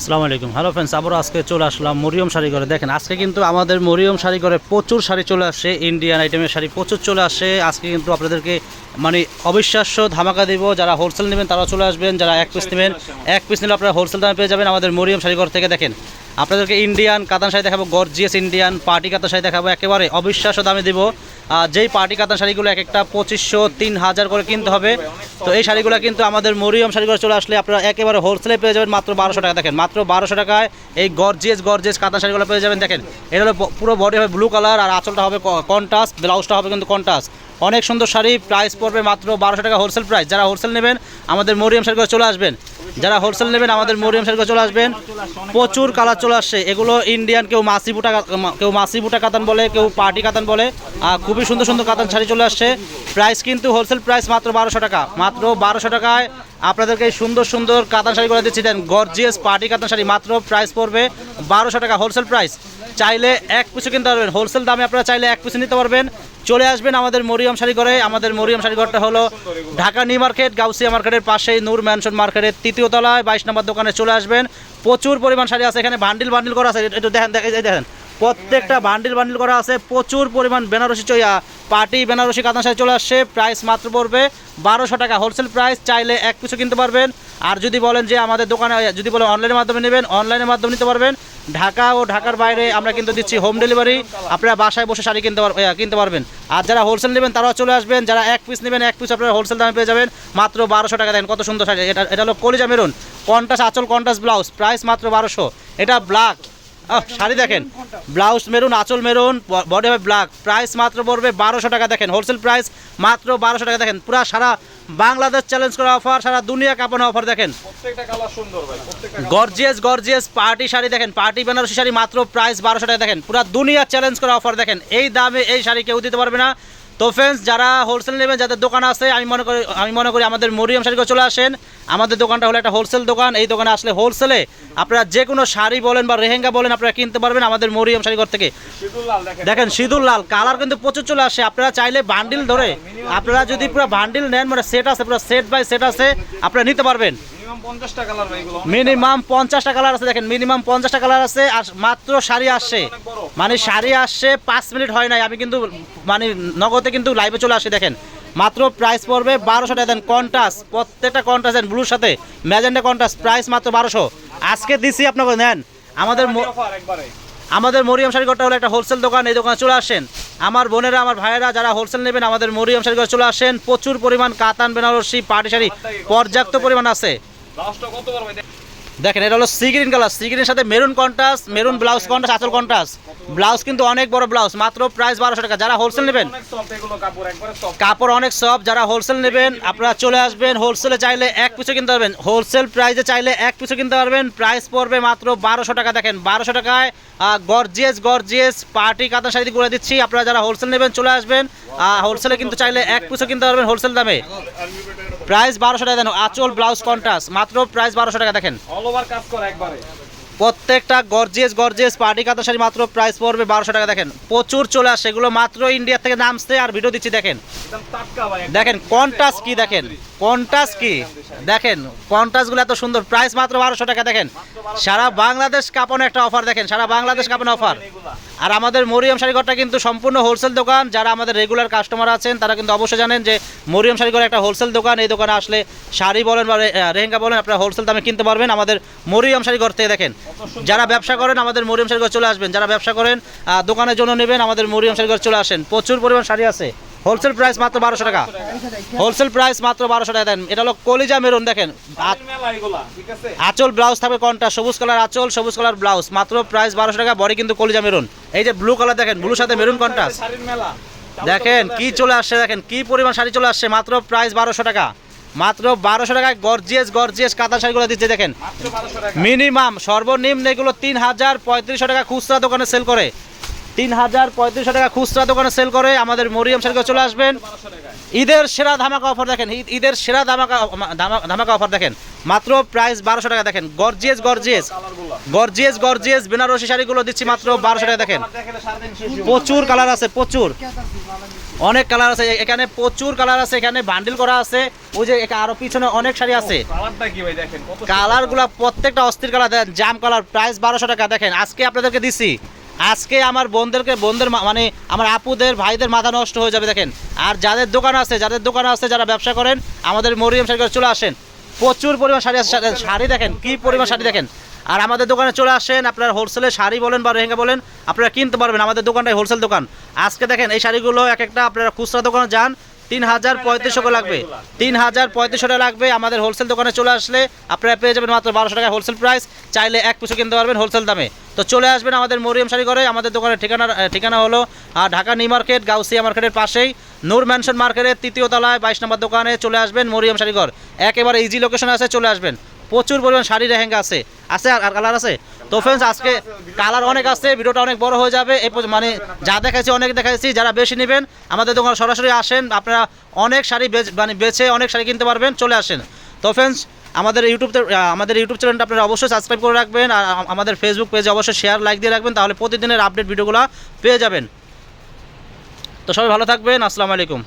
আসসালামু আলাইকুম। Hello friends আবারও আজকে চলে আসলাম মরিয়ম শাড়ি ঘরে। দেখেন, আজকে কিন্তু আমাদের মরিয়ম শাড়ি ঘরে প্রচুর শাড়ি চলে আসছে ইন্ডিয়ান আইটেমের শাড়ি প্রচুর চলে আসছে আজকে কিন্তু আপনাদেরকে মানে অবিশ্বাস্য ধামাকা দিব। যারা হোলসেল নেবেন তারা চলে আসবেন। যারা এক পিস নেবেন, এক পিস নিলে আপনারা হোলসেল দামে পেয়ে যাবেন আমাদের মরিয়ম শাড়ি ঘর থেকে। দেখেন, আপনাদেরকে ইন্ডিয়ান কাতান শাড়ি দেখাবো গর্জিয়াস ইন্ডিয়ান পার্টি কাতান শাড়ি দেখাবো, একেবারে অবিশ্বাস্য দামে দিব। যেই পার্টি কাতান শাড়িগুলো এক একটা পঁচিশশো, তিন হাজার করে কিনতে হবে। তো এই শাড়িগুলো কিন্তু আমাদের মরিয়ম শাড়িগুলো চলে আসলে আপনারা একেবারে হোলসেলে পেয়ে যাবেন মাত্র বারোশো টাকা। দেখেন, মাত্র বারোশো টাকায় এই গর্জিয়াস গর্জিয়াস কাতান শাড়িগুলো পেয়ে যাবেন। দেখেন, এটা হলো পুরো বডি হবে ব্লু কালার আর আঁচলটা হবে কন্টাস ব্লাউজটা হবে কিন্তু কন্টাস অনেক সুন্দর শাড়ি প্রাইস পড়বে মাত্র বারোশো টাকা হোলসেল প্রাইস যারা হোলসেল নেবেন, আমাদের মরিয়াম শাড়িগুলো চলে আসবেন। যারা হোলসেল নেবেন, আমাদের মরিয়াম শাড়িগুলো চলে আসবেন। প্রচুর কালার চলে আসছে। এগুলো ইন্ডিয়ান কেউ মাসি বুটা কেউ মাসি বুটা কাতান বলে, কেউ পার্টি কাতান বলে। আর খুবই সুন্দর সুন্দর কাতান শাড়ি চলে আসছে। প্রাইস কিন্তু হোলসেল প্রাইস মাত্র বারোশো টাকা। মাত্র বারোশো টাকায় আপনাদেরকে এই সুন্দর সুন্দর কাতান শাড়িগুলো দিচ্ছি। দেন গর্জিয়াস পার্টি কাতান শাড়ি মাত্র প্রাইস পড়বে বারোশো টাকা হোলসেল প্রাইস চাইলে এক পিছু কিনতে পারবেন। হোলসেল দামে আপনারা চাইলে এক পিছু নিতে পারবেন। চলে আসবেন আমাদের মরিয়ম শাড়ি ঘরে আমাদের মরিয়ম শাড়ি ঘরটা হলো ঢাকা নিউ মার্কেট, গাউসিয়া মার্কেটের পাশেই নূর ম্যানশন মার্কেটের তৃতীয় তলায়, বাইশ নম্বর দোকানে চলে আসবেন। প্রচুর পরিমাণ শাড়ি আছে, এখানে বান্ডিল বান্ডিল করা আছে। একটু দেখেন দেখেন দেখেন, প্রত্যেকটা বান্ডিল বান্ডিল করা আছে, প্রচুর পরিমাণ বেনারসি চইয়া, পার্টি বেনারসি কাতান শাড়ি চলে আসছে প্রাইস মাত্র পড়বে বারোশো টাকা। হোলসেল প্রাইস চাইলে এক কিছু কিনতে পারবেন। আর যদি বলেন যে আমাদের দোকানে, যদি বলেন অনলাইনের মাধ্যমে নেবেন অনলাইনের মাধ্যমে নিতে পারবেন। ঢাকা ও ঢাকার বাইরে আমরা কিন্তু দিচ্ছি হোম ডেলিভারি আপনারা বাসায় বসে শাড়ি কিনতে কিনতে পারবেন। আর যারা হোলসেল নেবেন, তারাও চলে আসবেন। যারা এক পিস নেবেন, এক পিস আপনারা হোলসেল দামে পেয়ে যাবেন। মাত্র বারোশো টাকা দেন। কত সুন্দর শাড়ি। এটা এটা হলো কলিজা মেরুন। কন্টাস আঁচল কন্টাস ব্লাউজ প্রাইস মাত্র বারোশো। এটা ব্ল্যাক শাড়ি দেখেন। ব্লাউজ মেরুন, আঁচল মেরুন বডি হবে ব্ল্যাক প্রাইস মাত্র পড়বে বারোশো টাকা। দেখেন হোলসেল প্রাইস মাত্র বারোশো টাকা। দেখেন, পুরা সারা বাংলাদেশ চ্যালেঞ্জ করা অফার সারা দুনিয়া কাঁপানো অফার দেখেন। গর্জিয়াস গর্জিয়াস পার্টি শাড়ি দেখেন পার্টি বেনারসি শাড়ি মাত্র প্রাইস বারোশো টাকা দেখেন। পুরা দুনিয়া চ্যালেঞ্জ করা অফার দেখেন। এই দামে এই শাড়ি কেউ দিতে পারবে না। তো ফ্রেন্ডস যারা হোলসেল নেবেন যাদের দোকান আছে আমি মনে করি আমি মনে করি আমাদের মরিয়ম শাড়িগুলো চলে আসেন। আমাদের দোকানটা হলো একটা হোলসেল দোকান। এই দোকানে আসলে হোলসেলে আপনারা যে কোনো শাড়ি বলেন বা রেহেঙ্গা বলেন আপনারা কিনতে পারবেন আমাদের মরিয়ম শাড়িঘর থেকে। দেখেন। দেখেন সিঁদুর লাল। কালার কিন্তু প্রচুর চলে আসে। আপনারা চাইলে বান্ডিল ধরে আপনারা যদি পুরো বান্ডিল নেন মানে সেট আছে পুরো সেট বাই সেট আছে আপনারা নিতে পারবেন। মিনিমাম পঞ্চাশটা কালার আছে দেখেন মিনিমাম পঞ্চাশটা কালার আছে আর মাত্র শাড়ি আসছে মানে শাড়ি আসছে পাঁচ মিনিট হয় নাই আমি কিন্তু মানে নগদে কিন্তু লাইভে চলে আসি দেখেন। মাত্র প্রাইস পড়বে বারোশো টাকা। দেন কন্টাস প্রত্যেকটা কন্টাস দেন ব্লুর সাথে ম্যাজেন্ডা কন্টাস প্রাইস মাত্র বারোশো। আজকে দিছি আপনাকে নেন। আমাদের আমাদের মরিয়ম শাড়িঘরটা হলো একটা হোলসেল দোকান এই দোকানে চলে আসেন। আমার বোনেরা আমার ভাইয়েরা যারা হোলসেল নেবেন আমাদের মরিয়ম শাড়িঘর চলে আসেন। প্রচুর পরিমাণ কাতান বেনারসি পাটি শাড়ি পর্যাপ্ত পরিমাণ আছে। দেখেন এটা হলো সি গ্রিন কালার সি গ্রিনের সাথে maroon contrast maroon blouse contrast আচল কন্টাস ব্লাউজ কিন্তু অনেক বড় ব্লাউজ মাত্র প্রাইস বারোশো টাকা। যারা হোলসেল নেবেন কাপড় সফট অনেক সব যারা হোলসেল নেবেন আপনারা চলে আসবেন হোলসেলে চাইলে এক পিছু কিনতে পারবেন। হোলসেল প্রাইসে চাইলে এক পিছু কিনতে পারবেন প্রাইস পড়বে মাত্র বারোশো টাকা। দেখেন বারোশো টাকায় গর্জিয়াস গর্জিয়াস পার্টি কাতার শাড়ি করে দিচ্ছি। আপনারা যারা হোলসেল নেবেন চলে আসবেন। হোলসেলে কিন্তু চাইলে এক পিছু কিনতে পারবেন হোলসেল দামে। প্রাইস বারোশো টাকা দেন আচল ব্লাউজ কন্টাস মাত্র প্রাইস বারোশো টাকা দেখেন। অল ওভার কাজ করা একবারে। প্রত্যেকটা গর্জিয়াস গর্জিয়াস পার্টি কাতার শাড়ি মাত্র প্রাইস পড়বে বারোশো টাকা দেখেন। প্রচুর চলে আসে এগুলো মাত্র ইন্ডিয়া থেকে নামছে আর ভিডিও দিচ্ছি দেখেন। দেখেন কন্টাস কি দেখেন? কন্টাস কি? দেখেন কন্টাসগুলো এত সুন্দর প্রাইস মাত্র বারোশো টাকা দেখেন। সারা বাংলাদেশ কাপানো একটা অফার দেখেন সারা বাংলাদেশ কাপানো অফার আর আমাদের মরিয়ম শাড়িঘরটা কিন্তু সম্পূর্ণ হোলসেল দোকান। যারা আমাদের রেগুলার কাস্টমার আছেন, তারা কিন্তু অবশ্যই জানেন যে মরিয়ম শাড়িঘর একটা হোলসেল দোকান। এই দোকানে আসলে শাড়ি বলেন বা রেহেঙ্গা বলেন, আপনারা হোলসেল দামে কিনতে পারবেন। আমাদের মরিয়ম শাড়িঘর থেকে দেখেন। যারা ব্যবসা করেন, আমাদের মরিয়ম শাড়িঘর চলে আসবেন। যারা ব্যবসা করেন দোকানের জন্য নেবেন, আমাদের মরিয়ম শাড়িঘর চলে আসেন। প্রচুর পরিমাণ শাড়ি আছে। হোলসেল প্রাইস মাত্র বারোশো টাকা। হোলসেল প্রাইস মাত্র বারোশো টাকা। দেন এটা হলো কলিজা মেরুন দেখেন। আ- শাড়ির মেলা এগুলা ঠিক আছে? আঁচল ব্লাউজ থাকবে কোনটা? সবুজ কালার আঁচল সবুজ কালার ব্লাউজ। মাত্র প্রাইস বারোশো টাকা বডি কিন্তু কলিজা মেরুন। এই যে ব্লু কালার দেখেন ব্লুর সাথে মেরুন মেলা। দেখেন কি চলে আসছে দেখেন কি পরিমাণ শাড়ি চলে আসছে মাত্র প্রাইস বারোশো টাকা। মাত্র বারোশো টাকায় গর্জিয়াস গর্জিয়াস কাতার শাড়িগুলো দিচ্ছে দেখেন। মিনিমাম সর্বনিম্ন এগুলো তিন হাজার পঁয়ত্রিশশো টাকা খুচরা দোকানে সেল করে। তিন হাজার পঁয়ত্রিশশো টাকা খুচরা দোকানে সেল করে আমাদের মরিয়ম শাড়িগুলো চলে আসবেন। ঈদের সেরা ধামাকা অফার দেখেন ঈদের সেরা ধামাকা, ধামা- ধামাকা অফার দেখেন। মাত্র প্রাইস বারোশো টাকা দেখেন। Gorgeous gorgeous gorgeous gorgeous Benarasi শাড়িগুলো দিচ্ছি মাত্র বারোশো টাকা দেখেন। দেখেন। প্রচুর কালার আছে, প্রচুর। অনেক কালার আছে, এখানে প্রচুর কালার আছে, এখানে বান্ডিল করা আছে। ওই যে আরও পিছনে অনেক শাড়ি আছে। দেখেন কালারগুলো প্রত্যেকটা অস্থির কালার দেন জাম কালার প্রাইস বারোশো টাকা দেখেন। আজকে আপনাদেরকে দিছি। আজকে আমার বোনদেরকে, বোনদের মানে আমার আপুদের ভাইদের মাথা নষ্ট হয়ে যাবে, দেখেন। আর যাদের দোকান আছে, যাদের দোকান আছে, যারা ব্যবসা করেন, আমাদের মরিয়াম শাড়ি চলে আসেন। প্রচুর পরিমাণ শাড়ি আছে, শাড়ি দেখেন, কি পরিমাণ শাড়ি দেখেন। আর আমাদের দোকানে চলে আসেন, আপনার হোলসেলে শাড়ি বলেন বা রেহেঙ্গা বলেন, আপনারা কিনতে পারবেন, আমাদের দোকানটাই হোলসেল দোকান। আজকে দেখেন, এই শাড়িগুলো এক একটা আপনারা খুচরা দোকানে যান তিন হাজার পঁয়ত্রিশশো করে লাগবে। তিন হাজার পঁয়ত্রিশশো টাকা লাগবে। আমাদের হোলসেল দোকানে চলে আসলে আপনারা পেয়ে যাবেন মাত্র বারোশো টাকা হোলসেল প্রাইস চাইলে এক পিছু কিনতে পারবেন হোলসেল দামে। তো চলে আসবেন আমাদের মরিয়াম শাড়ি করে আমাদের দোকানের ঠিকানা ঠিকানা হলো ঢাকা নিউ মার্কেট, গাউসিয়া মার্কেটের পাশেই। নূর ম্যানশন মার্কেটের তৃতীয় তলায়, বাইশ নম্বর দোকানে চলে আসবেন মরিয়ম শাড়িঘর একেবারে ইজি লোকেশন আছে, চলে আসবেন। প্রচুর পরিমাণ শাড়ি রেহেঙ্গা আছে। আছে আর কালার আছে? তো ফ্রেন্ডস আজকে কালার অনেক আছে, ভিডিওটা অনেক বড় হয়ে যাবে। এই মানে যা দেখাইছি অনেক দেখাইছি, যারা বেশি নেবেন, আমাদের দোকানে সরাসরি আসেন, আপনারা অনেক শাড়ি মানে বেছে অনেক শাড়ি কিনতে পারবেন, চলে আসেন। তো ফ্রেন্ডস আমাদের ইউটিউব আমাদের ইউটিউব চ্যানেলটা আপনারা অবশ্যই সাবস্ক্রাইব করে রাখবেন, আর আমাদের ফেসবুক পেজে অবশ্যই শেয়ার লাইক দিয়ে রাখবেন, তাহলে প্রতিদিনের আপডেট ভিডিওগুলো পেয়ে যাবেন। তো সবাই ভালো থাকবেন, আসসালামু আলাইকুম।